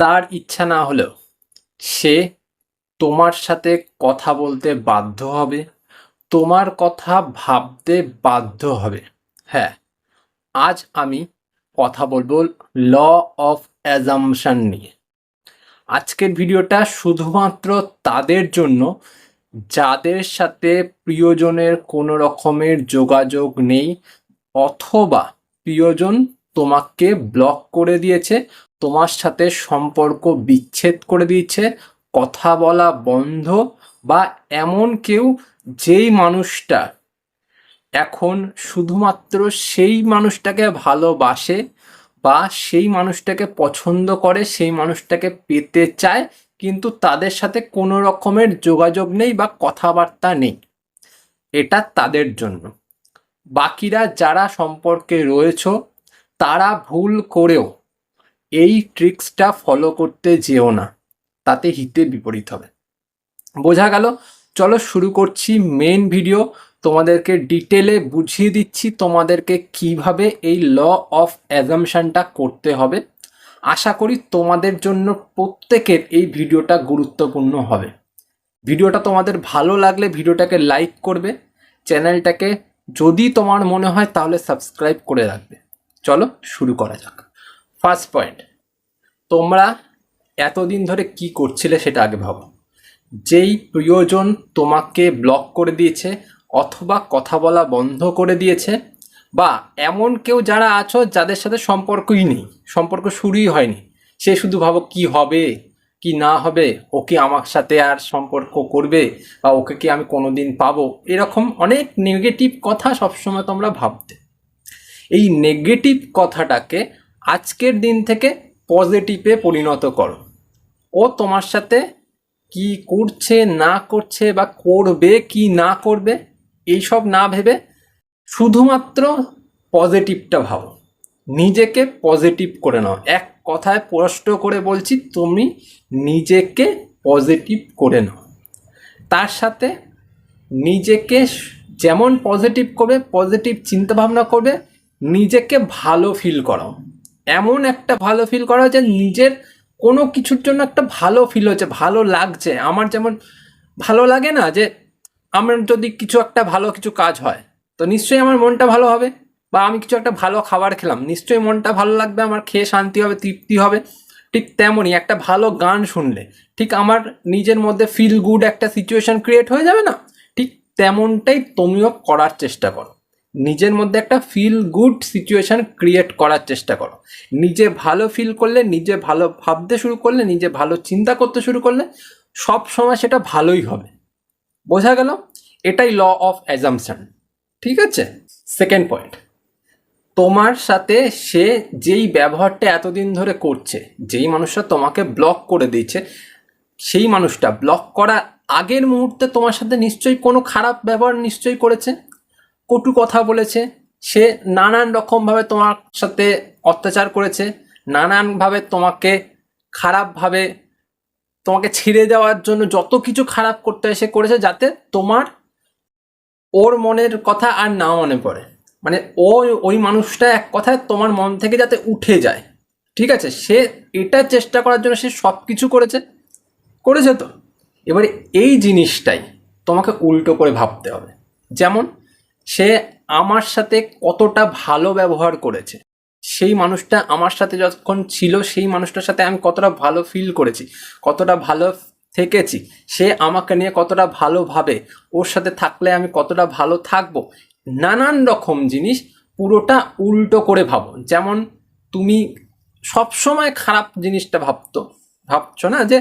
তার ইচ্ছা না হলেও সে তোমার সাথে কথা বলতে বাধ্য হবে, তোমার কথা ভাবতে বাধ্য হবে। হ্যাঁ আজ আমি কথা বলব ল অফ অ্যাজামশান নিয়ে। আজকের ভিডিওটা শুধুমাত্র তাদের জন্য, যাদের সাথে প্রিয়জনের কোনো রকমের যোগাযোগ নেই, অথবা প্রিয়জন তোমাকে ব্লক করে দিয়েছে তোমার সাথে সম্পর্ক বিচ্ছেদ করে দিয়েছে, কথা বলা বন্ধ বা এমন কেউ যেই মানুষটা এখন শুধুমাত্র সেই মানুষটাকে ভালোবাসে বা সেই মানুষটাকে পছন্দ করে, সেই মানুষটাকে পেতে চায়, কিন্তু তাদের সাথে কোনো রকমের যোগাযোগ নেই বা কথাবার্তা নেই। এটা তাদের জন্য। বাকিরা যারা সম্পর্কে রয়েছ, তারা ভুল করেও এই ট্রিক্সটা ফলো করতে যেও না, তাতে হিতে বিপরীত হবে। বোঝা গেল? চলো শুরু করছি মেন ভিডিও তোমাদেরকে ডিটেলে বুঝিয়ে দিচ্ছি তোমাদেরকে কীভাবে এই ল অফ অ্যাজামশানটা করতে হবে। আশা করি তোমাদের জন্য প্রত্যেকের এই ভিডিওটা গুরুত্বপূর্ণ হবে। ভিডিওটা তোমাদের ভালো লাগলে ভিডিওটাকে লাইক করবে। চ্যানেলটাকে যদি তোমার মনে হয় তাহলে সাবস্ক্রাইব করে রাখবে। চলো শুরু করা যাক। ফার্স্ট পয়েন্ট, তোমরা এতদিন ধরে কি করছিলে সেটা আগে ভাবো। যেই প্রিয়জন তোমাকে ব্লক করে দিয়েছে অথবা কথা বলা বন্ধ করে দিয়েছে বা এমন কেউ যারা আছো যাদের সাথে সম্পর্কই নেই, সম্পর্ক শুরুই হয়নি, সে শুধু ভাবো কি হবে, কি না হবে, ওকে আমার সাথে আর সম্পর্ক করবে বা ওকে কি আমি কোনোদিন পাবো, এরকম অনেক নেগেটিভ কথা সবসময় তোমরা ভাবতে। এই নেগেটিভ কথাটাকে আজকের দিন থেকে পজিটিভে পরিণত করো। ও তোমার সাথে কি করছে, না করছে বা করবে, কি না করবে, এইসব না ভেবে শুধুমাত্র পজিটিভটা ভাবো। নিজেকে পজিটিভ করে নাও। এক কথায় স্পষ্ট করে বলছি, তুমি নিজেকে পজিটিভ করে নাও। তার সাথে নিজেকে যেমন পজিটিভ করবে পজিটিভ চিন্তাভাবনা করবে, নিজেকে ভালো ফিল করাও। এমন একটা ভালো ফিল করা যে নিজের কোনো কিছুর জন্য একটা ভালো ফিল হচ্ছে, ভালো লাগছে। আমার যেমন ভালো লাগে না যে আমার যদি কিছু একটা ভালো কিছু কাজ হয়, তো নিশ্চয়ই আমার মনটা ভালো হবে বা আমি কিছু একটা ভালো খাবার খেলাম, নিশ্চয়ই মনটা ভালো লাগবে, আমার খেয়ে শান্তি হবে, তৃপ্তি হবে। ঠিক তেমনই একটা ভালো গান শুনলে, ঠিক আমার নিজের মধ্যে ফিল গুড একটা সিচুয়েশন ক্রিয়েট হয়ে যাবে না? ঠিক তেমনটাই তুমিও করার চেষ্টা করো। নিজের মধ্যে একটা ফিল গুড সিচুয়েশন ক্রিয়েট করার চেষ্টা করো। নিজে ভালো ফিল করলে, নিজে ভালো ভাবতে শুরু করলে, নিজে ভালো চিন্তা করতে শুরু করলে সব সময় সেটা ভালোই হবে। বোঝা গেল? এটাই ল অফ অ্যাজামশন ঠিক আছে? সেকেন্ড পয়েন্ট তোমার সাথে সে যেই ব্যবহারটা এতদিন ধরে করছে, যেই মানুষটা তোমাকে ব্লক করে দিয়েছে, সেই মানুষটা ব্লক করা আগের মুহূর্তে তোমার সাথে নিশ্চয়ই কোনো খারাপ ব্যবহার নিশ্চয়ই করেছে? কটু কথা বলেছে। সে নানান রকমভাবে তোমার সাথে অত্যাচার করেছে। নানানভাবে তোমাকে খারাপভাবে, তোমাকে ছেড়ে দেওয়ার জন্য যত কিছু খারাপ করতে সে করেছে যাতে তোমার ওর মনের কথা আর না মনে পড়ে। মানে ও, ওই মানুষটা এক কথায় তোমার মন থেকে যাতে উঠে যায়। ঠিক আছে? সে এটা চেষ্টা করার জন্য সে সব কিছু করেছে। করেছে তো? এবারে এই জিনিসটাই তোমাকে উল্টো করে ভাবতে হবে। যেমন সে আমার সাথে কতটা ভালো ব্যবহার করেছে। সেই মানুষটা আমার সাথে যখন ছিল, সেই মানুষটার সাথে আমি কতটা ভালো ফিল করেছি, কতটা ভালো থেকেছি, সে আমাকে নিয়ে কতটা ভালোভাবে ওর সাথে থাকলে আমি কতটা ভালো থাকব, নানান রকম জিনিস পুরোটা উল্টো করে ভাবো। যেমন তুমি সবসময় খারাপ জিনিসটা ভাবতো, ভাবছ না যে,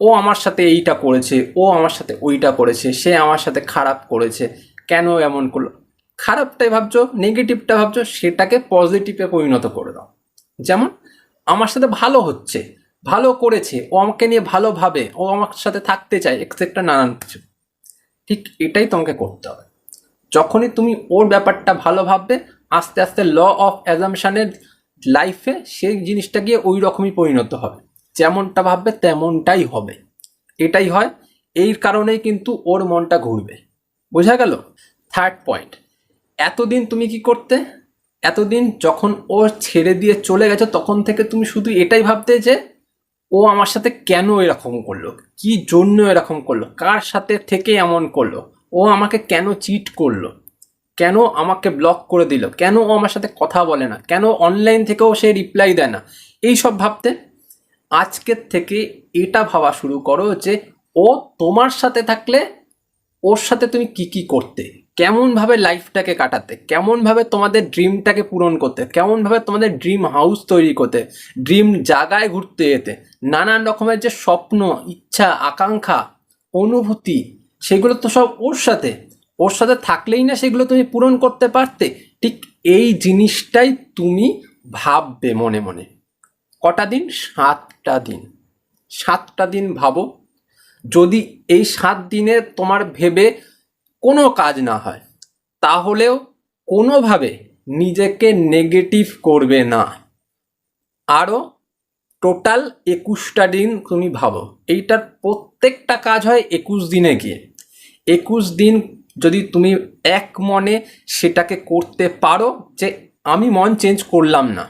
ও আমার সাথে এইটা করেছে, ও আমার সাথে ওইটা করেছে, সে আমার সাথে খারাপ করেছে কেন এমন করল? খারাপটাই ভাবছ নেগেটিভটা ভাবছ, সেটাকে পজিটিভে পরিণত করে দাও। যেমন, আমার সাথে ভালো হচ্ছে, ভালো করেছে, ও আমাকে নিয়ে ভালো ভাবে, ও আমার সাথে থাকতে চায় এক্সেপ্টটা নানান কিছু। ঠিক এটাই তোমাকে করতে হবে। যখনই তুমি ওর ব্যাপারটা ভালো ভাববে, আস্তে আস্তে ল অফ অ্যাজামশানের লাইফে সেই জিনিসটা গিয়ে ওই রকমই পরিণত হবে। যেমনটা ভাববে, তেমনটাই হবে। এটাই হয়, এই কারণেই কিন্তু ওর মনটা ঘুরবে। বোঝা গেল? থার্ড পয়েন্ট এতদিন তুমি কি করতে? এতদিন যখন ও ছেড়ে দিয়ে চলে গেছে, তখন থেকে তুমি শুধু এটাই ভাবতে যে, ও আমার সাথে কেন এরকম করল? কি জন্য এরকম করল? কার সাথে থেকে এমন করল? ও আমাকে কেন চিট করল? কেন আমাকে ব্লক করে দিল? কেন ও আমার সাথে কথা বলে না? কেন অনলাইন থেকেও সে রিপ্লাই দেয় না? এই সব ভাবতে আজকের থেকে এটা ভাবা শুরু করো যে, ও তোমার সাথে থাকলে ওর সাথে তুমি কি কি করতে? কেমনভাবে লাইফটাকে কাটাতে? কেমনভাবে তোমাদের ড্রিমটাকে পূরণ করতে? কেমনভাবে তোমাদের ড্রিম হাউস তৈরি করতে? ড্রিম জায়গায় ঘুরতে যেতে? নানান রকমের যে স্বপ্ন, ইচ্ছা, আকাঙ্ক্ষা, অনুভূতি, সেগুলো তো সব ওর সাথে। ওর সাথে থাকলেই না সেগুলো তুমি পূরণ করতে পারতে। ঠিক এই জিনিসটাই তুমি ভাববে মনে মনে। কটা দিন? সাতটা দিন। সাতটা দিন ভাবো। যদি এই সাত দিনে তোমার ভেবে কোনো কাজ না হয়, তাহলেও কোনোভাবে নিজেকে নেগেটিভ করবে না। আরও টোটাল একুশটা দিন তুমি ভাবো, এইটার প্রত্যেকটা কাজ হয় একুশ দিনে গিয়ে। একুশ দিন যদি তুমি এক মনে সেটাকে করতে পারো যে আমি মন চেঞ্জ করলাম না,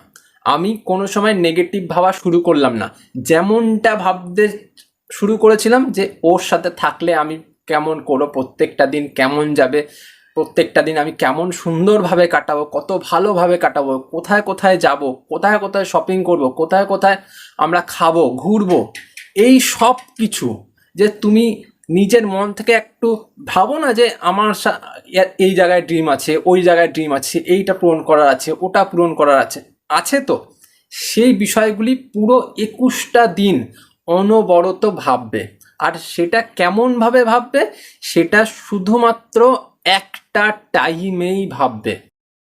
আমি কোনো সময় নেগেটিভ ভাবা শুরু করলাম না, যেমনটা ভাবতে শুরু করেছিলাম যে ওর সাথে থাকলে আমি কেমন করো প্রত্যেকটা দিন কেমন যাবে, প্রত্যেকটা দিন আমি কেমন সুন্দরভাবে কাটাবো, কত ভালোভাবে কাটাবো, কোথায় কোথায় যাব, কোথায় কোথায় শপিং করব, কোথায় কোথায় আমরা খাব, ঘুরবো, এই সব কিছু যে তুমি নিজের মন থেকে একটু ভাবো না যে আমার এই জায়গায় ড্রিম আছে, ওই জায়গায় ড্রিম আছে, এইটা পূরণ করার আছে, ওটা পূরণ করার আছে আছে তো? সেই বিষয়গুলি পুরো একুশটা দিন অনবরত ভাববে। আর সেটা কেমনভাবে ভাববে? সেটা শুধুমাত্র একটা টাইমেই ভাববে।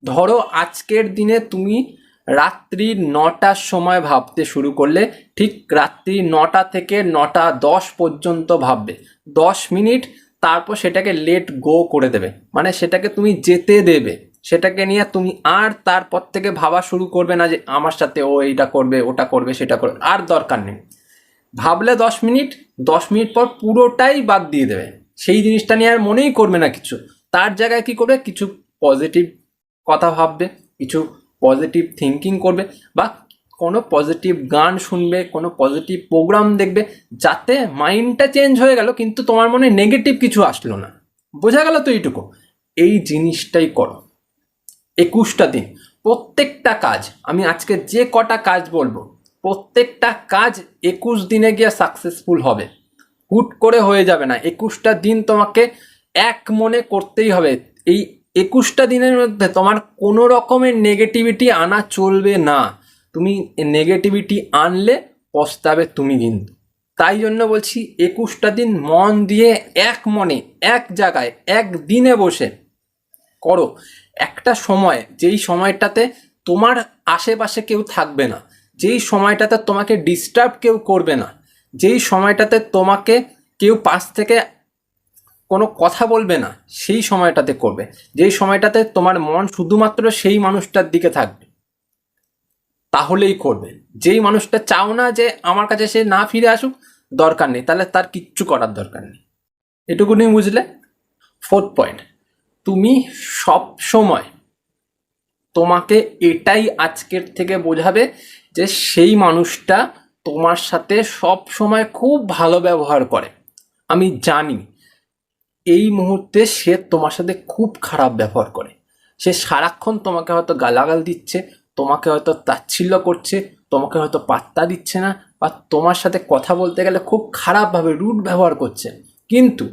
ধরো আজকের দিনে তুমি রাত্রি নটার সময় ভাবতে শুরু করলে ঠিক রাত্রি নটা থেকে নটা দশ পর্যন্ত ভাববে। দশ মিনিট তারপর সেটাকে লেট গো করে দেবে। মানে সেটাকে তুমি যেতে দেবে। সেটাকে নিয়ে তুমি আর তারপর থেকে ভাবা শুরু করবে না যে আমার সাথে ও এইটা করবে, ওটা করবে, সেটা করবে, আর দরকার নেই। ভাবলে দশ মিনিট দশ মিনিট পর পুরোটাই বাদ দিয়ে দেবে। সেই জিনিসটা নিয়ে আর মনেই করবে না কিছু। তার জায়গায় কি করবে? কিছু পজিটিভ কথা ভাববে, কিছু পজিটিভ থিঙ্কিং করবে বা কোনো পজিটিভ গান শুনবে, কোনো পজিটিভ প্রোগ্রাম দেখবে যাতে মাইন্ডটা চেঞ্জ হয়ে গেল কিন্তু তোমার মনে নেগেটিভ কিছু আসলো না। বোঝা গেল তো এইটুকু? এই জিনিসটাই করো। একুশটা দিন, প্রত্যেকটা কাজ, আমি আজকে যে কটা কাজ বলব প্রত্যেকটা কাজ একুশ দিনে গিয়ে সাকসেসফুল হবে। হুট করে হয়ে যাবে না। একুশটা দিন তোমাকে এক মনে করতেই হবে। এই একুশটা দিনের মধ্যে তোমার কোনো রকমের নেগেটিভিটি আনা চলবে না। তুমি নেগেটিভিটি আনলে পস্তাবে তুমি কিন্তু। তাই জন্য বলছি, একুশটা দিন মন দিয়ে এক মনে, এক জায়গায়, এক দিনে বসে করো। একটা সময়, যেই সময়টাতে তোমার আশেপাশে কেউ থাকবে না। যেই সময়টাতে তোমাকে ডিস্টার্ব কেউ করবে না, যেই সময়টাতে তোমাকে কেউ পাশ থেকে কোনো কথা বলবে না, সেই সময়টাতে করবে। যেই সময়টাতে তোমার মন শুধুমাত্র সেই মানুষটার দিকে থাকবে, তাহলেই করবে। যেই মানুষটা চাও না যে আমার কাছে সে না ফিরে আসুক, দরকার নেই। তাহলে তার কিচ্ছু করার দরকার নেই। এটুকুনি বুঝলে? ফোর্থ পয়েন্ট তুমি সব সময় তোমাকে এটাই আজকের থেকে বোঝাবে যে সেই মানুষটা তোমার সাথে সব সময় খুব ভালো ব্যবহার করে। আমি জানি এই মুহূর্তে সে তোমার সাথে খুব খারাপ ব্যবহার করে। সে সারাক্ষণ তোমাকে হয়তো গালাগাল দিচ্ছে, তোমাকে হয়তো তাচ্ছিল্য করছে, তোমাকে হয়তো পাত্তা দিচ্ছে না বা তোমার সাথে কথা বলতে গেলে খুব খারাপভাবে রুট ব্যবহার করছে। কিন্তু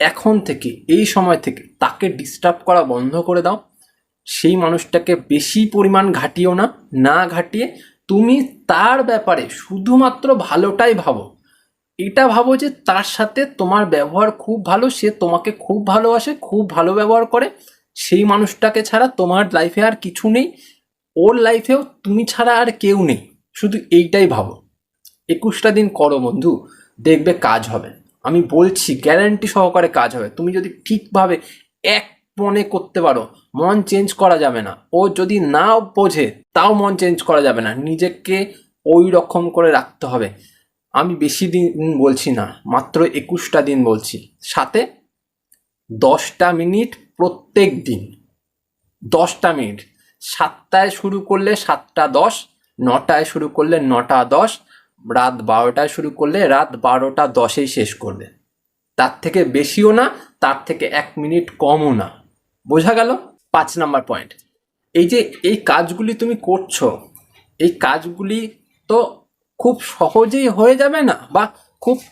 এখন থেকে, এই সময় থেকে তাকে ডিস্টার্ব করা বন্ধ করে দাও। সেই মানুষটাকে বেশি পরিমাণ ঘাটিও না না ঘাটিয়ে তুমি তার ব্যাপারে শুধুমাত্র ভালোটাই ভাবো। এটা ভাবো যে তার সাথে তোমার ব্যবহার খুব ভালো, সে তোমাকে খুব ভালোবাসে, খুব ভালো ব্যবহার করে। সেই মানুষটাকে ছাড়া তোমার লাইফে আর কিছু নেই, ওর লাইফেও তুমি ছাড়া আর কেউ নেই। শুধু এইটাই ভাবো। একুশটা দিন করো বন্ধু, দেখবে কাজ হবে। আমি বলছি গ্যারান্টি সহকারে কাজ হবে। তুমি যদি ঠিকভাবে এক মনে করতে পারো, মন চেঞ্জ করা যাবে না। ও যদি নাও বোঝে, তাও মন চেঞ্জ করা যাবে না। নিজেকে ওই রকম করে রাখতে হবে। আমি বেশি দিন বলছি না, মাত্র একুশটা দিন বলছি। সাথে দশটা মিনিট প্রত্যেক দিন। দশটা মিনিট। সাতটায় শুরু করলে সাতটা দশ, নটায় শুরু করলে নটা দশ, রাত বারোটায় শুরু করলে রাত বারোটা দশেই শেষ করবে তার থেকে বেশিও না, তার থেকে এক মিনিট কমও না। বোঝা গেল পাঁচ নাম্বার পয়েন্ট এই যে এই কাজগুলি তুমি করছ, এই কাজগুলি তো খুব সহজেই হয়ে যাবে না বা খুব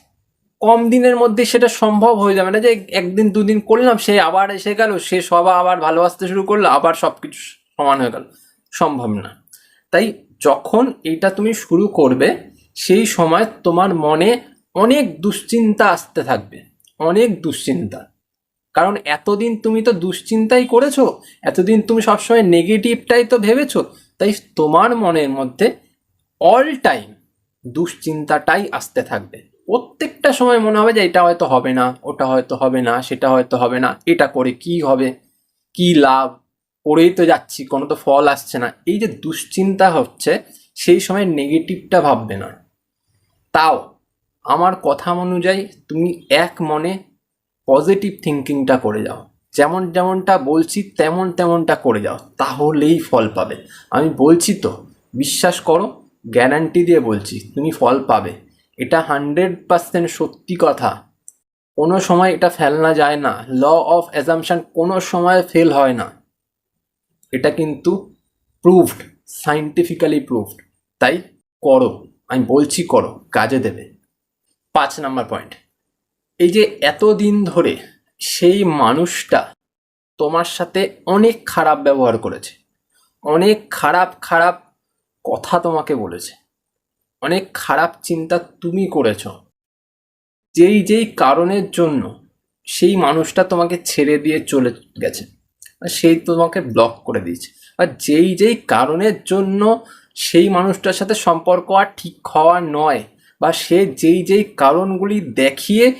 কম দিনের মধ্যে সেটা সম্ভব হয়ে যাবে না যে একদিন, দুদিন করলাম, সে আবার এসে গেল, সে সব আবার ভালোবাসতে শুরু করল, আবার সব কিছু সমান হয়ে গেল। সম্ভব না। তাই যখন এটা তুমি শুরু করবে, সেই সময় তোমার মনে অনেক দুশ্চিন্তা আসতে থাকবে। অনেক দুশ্চিন্তা। কারণ এতদিন তুমি তো দুশ্চিন্তাই করেছ, এতদিন তুমি সবসময় নেগেটিভটাই তো ভেবেছো, তাই তোমার মনের মধ্যে অল টাইম দুশ্চিন্তাটাই আসতে থাকবে। প্রত্যেকটা সময় মনে হবে যে এটা হয়তো হবে না, ওটা হয়তো হবে না, সেটা হয়তো হবে না, এটা করে কি হবে, কি লাভ, করেই তো যাচ্ছি, কোনো তো ফল আসছে না। এই যে দুশ্চিন্তা হচ্ছে, সেই সময় নেগেটিভটা ভাববে না। তাও, আমার কথা অনুযায়ী তুমি এক মনে পজিটিভ থিঙ্কিংটা করে যাও। যেমন যেমনটা বলছি, তেমন তেমনটা করে যাও। তাহলেই ফল পাবে। আমি বলছি তো, বিশ্বাস করো গ্যারান্টি দিয়ে বলছি, তুমি ফল পাবে। এটা হান্ড্রেড পার্সেন্ট সত্যি কথা। কোনো সময় এটা ফেলনা যায় না। ল অফ অ্যাজামশন কোনো সময় ফেল হয় না। এটা কিন্তু প্রুভড সাইন্টিফিক্যালি প্রুভড তাই করো। আমি বলছি করো, কাজে দেবে। পাঁচ নাম্বার পয়েন্ট এই যে এতদিন ধরে সেই মানুষটা তোমার সাথে অনেক খারাপ ব্যবহার করেছে। অনেক খারাপ খারাপ কথা তোমাকে বলেছে। অনেক খারাপ চিন্তা তুমি করেছ। যেই যেই কারণের জন্য সেই মানুষটা তোমাকে ছেড়ে দিয়ে চলে গেছে। সেই তোমাকে ব্লক করে দিয়েছে। আর যেই যেই কারণের জন্য সেই মানুষটার সাথে সম্পর্ক আর ঠিক হওয়া নয় বা সে যেই যেই কারণগুলি দেখিয়ে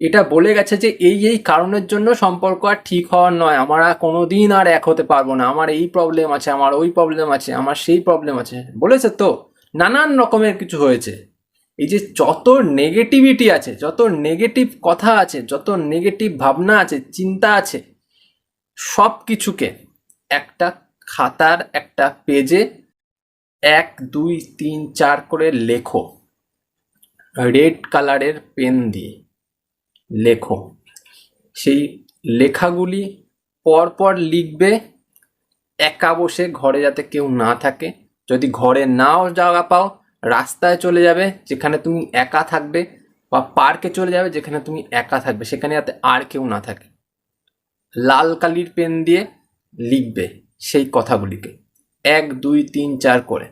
এটা বলে গেছে যে এই এই কারণের জন্য সম্পর্ক আর ঠিক হওয়ার নয়। আমরা কোনো দিন আর এক হতে পারব না। আমার এই প্রবলেম আছে, আমার ওই প্রবলেম আছে, আমার সেই প্রবলেম আছে। বলেছে তো? নানান রকমের কিছু হয়েছে। এই যে যত নেগেটিভিটি আছে, যত নেগেটিভ কথা আছে, যত নেগেটিভ ভাবনা আছে, চিন্তা আছে, সব কিছুকে একটা খাতার একটা পেজে এক, দুই, তিন, চার করে লেখো। রেড কালারের পেন দিয়ে। লেখো। সেই লেখাগুলি পরপর লিখবে, একা বসে ঘরে যাতে কেউ না থাকে। যদি ঘরে নাও জায়গা পাও, রাস্তায় চলে যাবে, যেখানে তুমি একা থাকবে, বা পার্কে চলে যাবে, যেখানে তুমি একা থাকবে, সেখানে যাতে আর কেউ না থাকে। লাল কালির পেন দিয়ে লিখবে সেই কথাগুলিকে। এক, দুই, তিন, চার করে।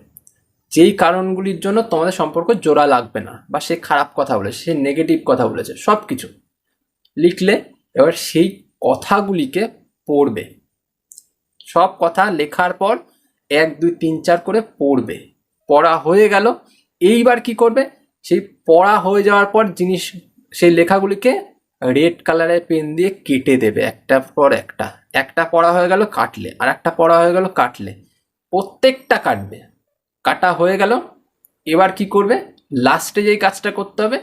যেই কারণগুলির জন্য তোমাদের সম্পর্ক জোড়া লাগবে না, বা সে খারাপ কথা বলেছে, সে নেগেটিভ কথা বলেছে সব কিছু লিখলে এবার সেই কথাগুলিকে পড়বে। সব কথা লেখার পর এক, দুই, তিন, চার করে পড়বে। পড়া হয়ে গেল। এইবার কি করবে? সেই পড়া হয়ে যাওয়ার পর জিনিস, সেই লেখাগুলিকে রেড কালারের পেন দিয়ে কেটে দেবে একটার পর একটা। একটা পড়া হয়ে গেল, কাটলে। আর একটা পড়া হয়ে গেল, কাটলে। প্রত্যেকটা কাটবে। কাটা হয়ে গেল। এবার কি করবে? লাস্টে যেই কাজটা করতে হবে,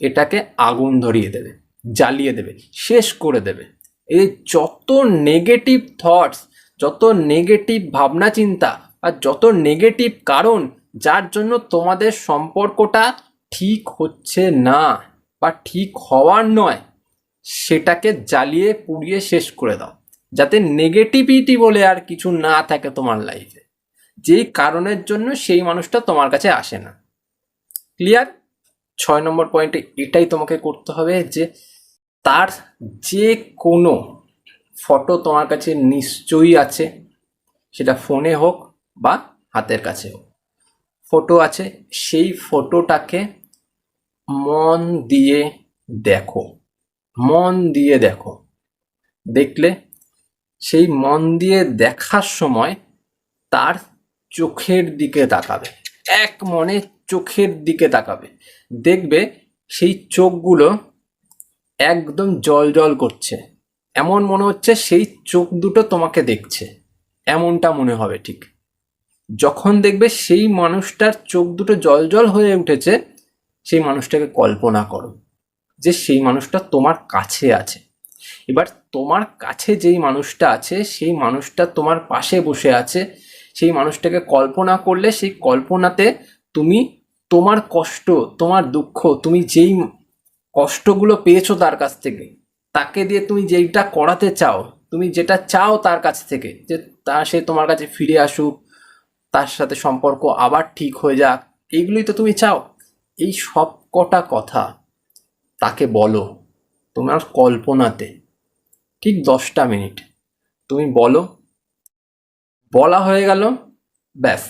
এটাকে আগুন ধরিয়ে দেবে। জ্বালিয়ে দেবে, শেষ করে দেবে। এই যত নেগেটিভ থটস যত নেগেটিভ ভাবনা চিন্তা আর যত নেগেটিভ কারণ, যার জন্য তোমাদের সম্পর্কটা ঠিক হচ্ছে না বা ঠিক হওয়ার নয়, সেটাকে জ্বালিয়ে পুড়িয়ে শেষ করে দাও। যাতে নেগেটিভিটি বলে আর কিছু না থাকে তোমার লাইফে যেই কারণের জন্য সেই মানুষটা তোমার কাছে আসে না। ক্লিয়ার ছয় নম্বর পয়েন্টে এটাই তোমাকে করতে হবে যে তার যে কোনো ফটো তোমার কাছে নিশ্চয়ই আছে, সেটা ফোনে হোক বা হাতের কাছে হোক। ফটো আছে, সেই ফটোটাকে মন দিয়ে দেখো, মন দিয়ে দেখো। দেখলে সেই মন দিয়ে দেখার সময় তার চোখের দিকে তাকাবে, এক মনে চোখের দিকে তাকাবে। দেখবে সেই চোখগুলো একদম জল জল করছে। এমন মনে হচ্ছে সেই চোখ দুটো তোমাকে দেখছে। এমনটা মনে হবে, ঠিক। যখন দেখবে সেই মানুষটার চোখ দুটো জল জল হয়ে উঠেছে, সেই মানুষটাকে কল্পনা করো যে সেই মানুষটা তোমার কাছে আছে। এবার তোমার কাছে যেই মানুষটা আছে, সেই মানুষটা তোমার পাশে বসে আছে, সেই মানুষটাকে কল্পনা করলে সেই কল্পনাতে তুমি তোমার কষ্ট, তোমার দুঃখ, তুমি যেই কষ্টগুলো পেয়েছ তার কাছ থেকে, তাকে দিয়ে তুমি যেইটা করাতে চাও, তুমি যেটা চাও তার কাছ থেকে, যে তা সে তোমার কাছে ফিরে আসুক, তার সাথে সম্পর্ক আবার ঠিক হয়ে যাক এইগুলোই তো তুমি চাও। এই সব কটা কথা তাকে বলো তোমার কল্পনাতে, ঠিক দশটা মিনিট। তুমি বলো, বলা হয়ে গেল, ব্যাস।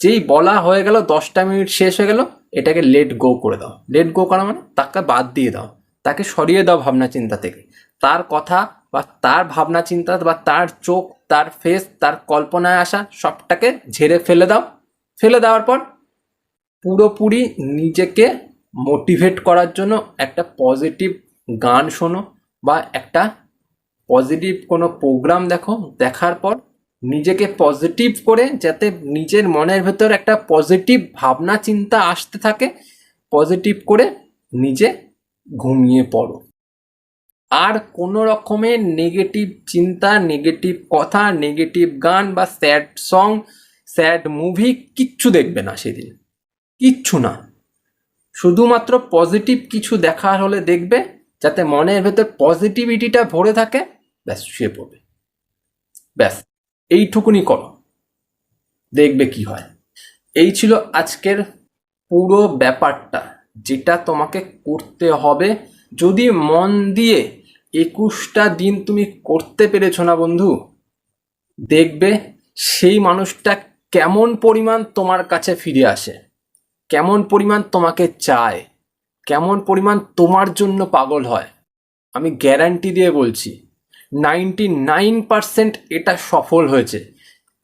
যেই বলা হয়ে গেল, দশটা মিনিট শেষ হয়ে গেল এটাকে লেট গো করে দাও। লেট গো করা মানে তাকে বাদ দিয়ে দাও। তাকে সরিয়ে দাও ভাবনা চিন্তা থেকে। তার কথা বা তার ভাবনা চিন্তা বা তার চোখ, তার ফেস তার কল্পনায় আসা সবটাকে ঝেড়ে ফেলে দাও। ফেলে দেওয়ার পর পুরোপুরি নিজেকে মোটিভেট করার জন্য একটা পজিটিভ গান শোনো বা একটা পজিটিভ কোনো প্রোগ্রাম দেখো। দেখার পর নিজেকে পজিটিভ করে যাতে নিজের মনের ভেতর একটা পজিটিভ ভাবনা, চিন্তা আসতে থাকে পজিটিভ করে নিজে ঘুমিয়ে পড়ো। আর কোনো রকমের নেগেটিভ চিন্তা নেগেটিভ কথা নেগেটিভ গান বা স্যাড সং স্যাড মুভি কিচ্ছু দেখবে না সেদিন। কিচ্ছু না। শুধুমাত্র পজিটিভ কিছু দেখার হলে দেখবে, যাতে মনের ভেতর পজিটিভিটিটা ভরে থাকে, ব্যাস শুয়ে পড়বে। ব্যাস। এইটুকুনি করো। দেখবে কি হয়। এই ছিল আজকের পুরো ব্যাপারটা, যেটা তোমাকে করতে হবে। যদি মন দিয়ে একুশটা দিন তুমি করতে পেরেছ না বন্ধু, দেখবে সেই মানুষটা কেমন পরিমাণ তোমার কাছে ফিরে আসে, কেমন পরিমাণ তোমাকে চায়, কেমন পরিমাণ তোমার জন্য পাগল হয়। আমি গ্যারান্টি দিয়ে বলছি নাইনটি নাইন পারসেন্ট এটা সফল হয়েছে।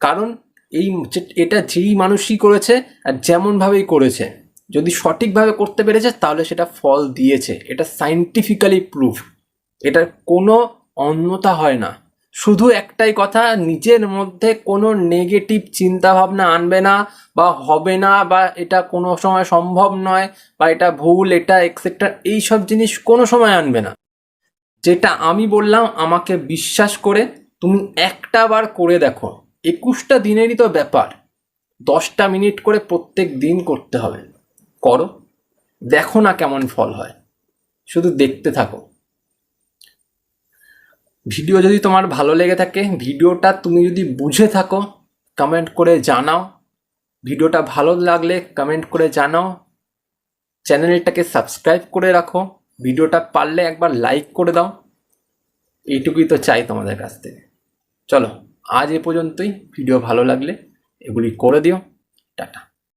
কারণ এই এটা যেই মানুষই করেছে আর যেমনভাবেই করেছে, যদি সঠিকভাবে করতে পেরেছে তাহলে সেটা ফল দিয়েছে। এটা সাইন্টিফিক্যালি প্রুফ। এটার কোনো অন্যতা হয় না। শুধু একটাই কথা, নিজের মধ্যে কোনো নেগেটিভ চিন্তা ভাবনা আনবে না বা হবে না বা এটা কোনো সময় সম্ভব নয় বা এটা ভুল, এটা এক্সেট্রা এইসব জিনিস কোনো সময় আনবে না। যেটা আমি বললাম, আমাকে বিশ্বাস করে, তুমি একটা বার করে দেখো। একুশটা দিনেরই তো ব্যাপার। দশটা মিনিট করে প্রত্যেক দিন করতে হবে। করো। দেখো না কেমন ফল হয়। শুধু দেখতে থাকো। ভিডিও যদি তোমার ভালো লেগে থাকে, ভিডিওটা তুমি যদি বুঝে থাকো কমেন্ট করে জানাও। ভিডিওটা ভালো লাগলে কমেন্ট করে জানাও। চ্যানেলটাকে সাবস্ক্রাইব করে রাখো। ভিডিওটা পারলে একবার লাইক করে দাও। এইটুকুই তো চাই তোমাদের কাছ থেকে। চলো, আজ এ পর্যন্তই। ভিডিও ভালো লাগলে এগুলি করে দিও। টাটা।